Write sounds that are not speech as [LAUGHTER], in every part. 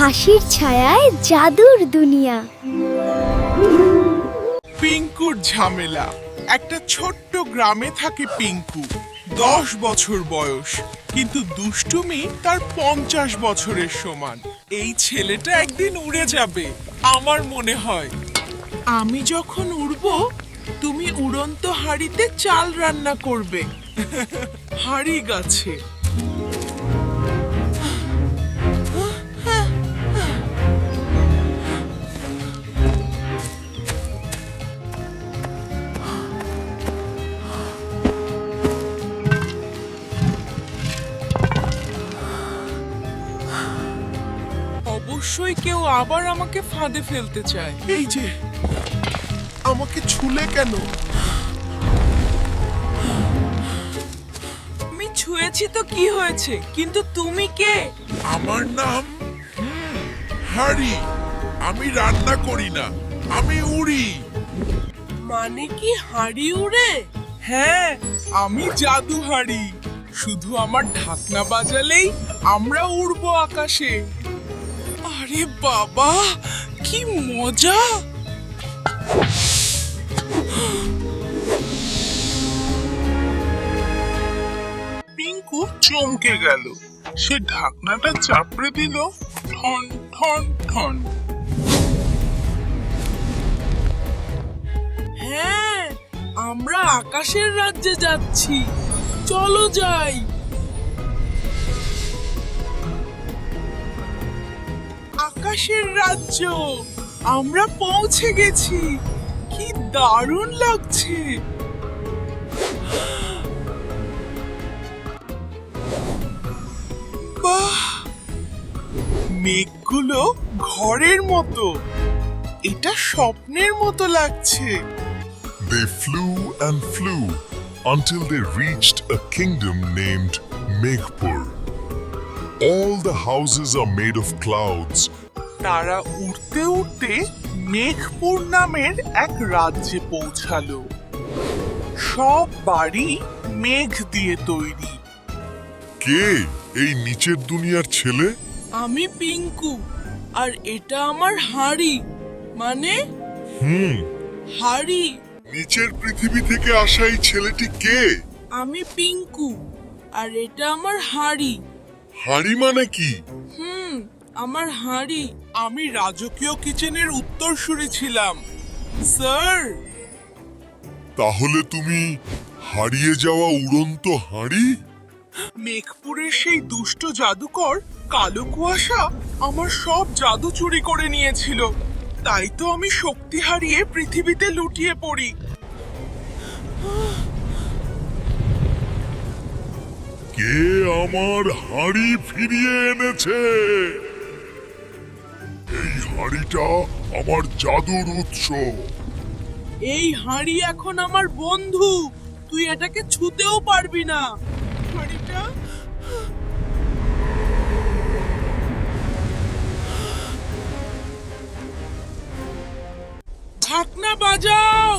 হাসির ছায়ায় জাদুর দুনিয়া। পিঙ্কুর ঝামেলা। একটা ছোট্ট গ্রামে থাকে পিঙ্কু। দশ বছর বয়স, কিন্তু দুষ্টুমি তার পঞ্চাশ বছরের সমান। এই ছেলেটা একদিন উড়ে যাবে, আমার মনে হয়। আমি যখন উড়ব, তুমি উড়ন্ত হাড়িতে চাল রান্না করবে। হাড়ি গাছে। অবশ্যই কেউ আবার আমাকে ফাঁদে ফেলতে চায়। এই যে আমাকে ছুলে কেন? আমি ছুঁয়েছি তো কি হয়েছে? কিন্তু তুমি কে? আমার নাম হারি। আমি রান্না করি না আমি উড়ি। মানে কি হাড়ি উড়ে? হ্যাঁ আমি জাদু হাড়ি শুধু আমার ঢাকনা বাজালেই আমরা উড়বো আকাশে। আরে বাবা, কি মজা। পিঙ্কু চমকে গেল। সে ঢাকনাটা চাপড়ে দিল। ঠন ঠন ঠন। হ্যাঁ আমরা আকাশের রাজ্যে যাচ্ছি। চলো যাই। আকাশের রাজ্য আমরা পৌঁছে গেছি কি দারুণ লাগছে মেঘগুলো ঘরের মতো এটা স্বপ্নের মতো লাগছে They flew and flew until they reached a kingdom named Meghpur. All the houses are made of clouds, তারা উড়তে উড়তে মেঘপুর নামের এক রাজ্যে পৌঁছালো। সব বাড়ি মেঘ দিয়ে তৈরি। কে? এই নিচের দুনিয়ার ছেলে? আমি পিঙ্কু আর এটা আমার হাড়ি। মানে? হুম। হাড়ি। নিচের পৃথিবী থেকে আসা এই ছেলেটি কে? আমি পিঙ্কু আর এটা আমার হাড়ি। হাড়ি মানে কি? হুম। আমার হাঁড়ি আমি রাজকীয় কিচেনের উত্তরসূরি ছিলাম। স্যার! তাহলে তুমি হারিয়ে যাওয়া উড়ন্ত হাড়ি? মেঘপুরের সেই দুষ্ট জাদুকর কালো কুয়াশা আমার সব জাদু চুরি করে নিয়েছিল। তাই তো আমি শক্তি হারিয়ে পৃথিবীতে লুটিয়ে পড়ি। কে আমার হাড়ি ফিরিয়ে এনেছে? হাড়িটা আমার জাদুর উৎস। এই হাঁড়ি এখন আমার বন্ধু। তুই এটাকে ছুতেও পারবি না। হাঁড়িটা ঢাকনা বাজাও!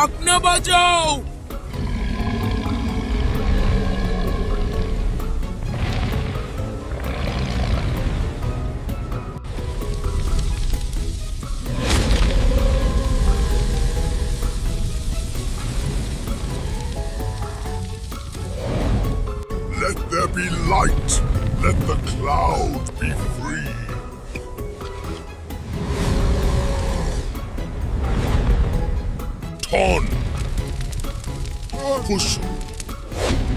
ঢাকনা বাজাও Let there be light. Let the cloud be free. Ton. Fuxo.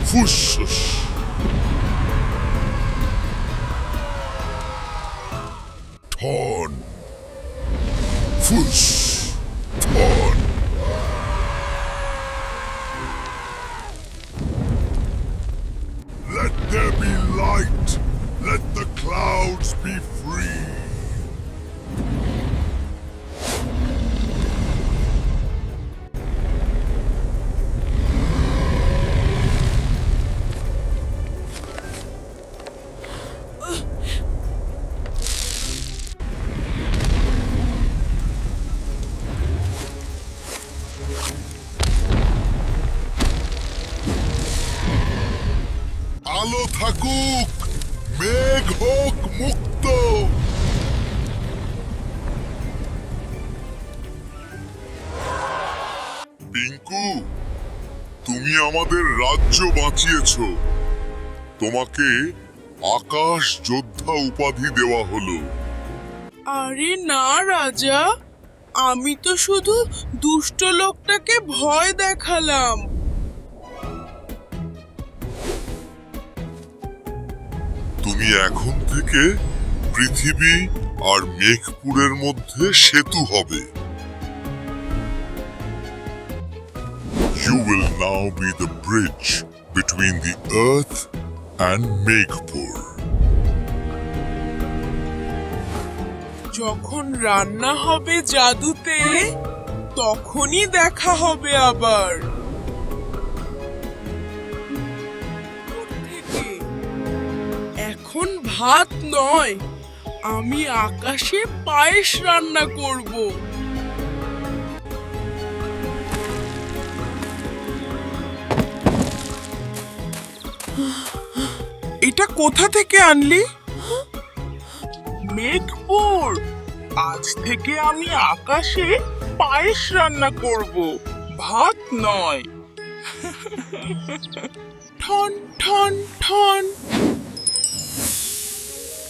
Fuxos. Ton. Fuxo. ভালো থাকুক। মেঘ হোক মুক্ত। পিঙ্কু, তুমি আমাদের রাজ্য বাঁচিয়েছো। তোমাকে আকাশ যোদ্ধা উপাধি দেওয়া হলো। আরে না, রাজা। আমি তো শুধু দুষ্ট লোকটাকে ভয় দেখালাম। তুমি এখন থেকে পৃথিবী আর মেঘপুরের মধ্যে সেতু হবে You will now be the bridge between the earth and Meghpur. যখন রান্না হবে জাদুতে, তখনই দেখা হবে আবার ভাত নয়, আমি আকাশে পায়েস রান্না করব। এটা কোথা থেকে আনলি? মেঘপুর। আজ থেকে আমি আকাশে পায়েস রান্না করব, ভাত নয়। [LAUGHS] ঠন ঠন ঠন।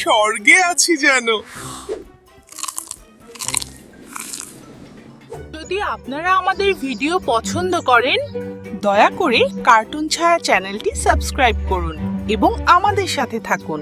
স্বর্গে আছি যেন। যদি আপনারা আমাদের ভিডিও পছন্দ করেন, দয়া করে কার্টুন ছায়া চ্যানেলটি সাবস্ক্রাইব করুন এবং আমাদের সাথে থাকুন।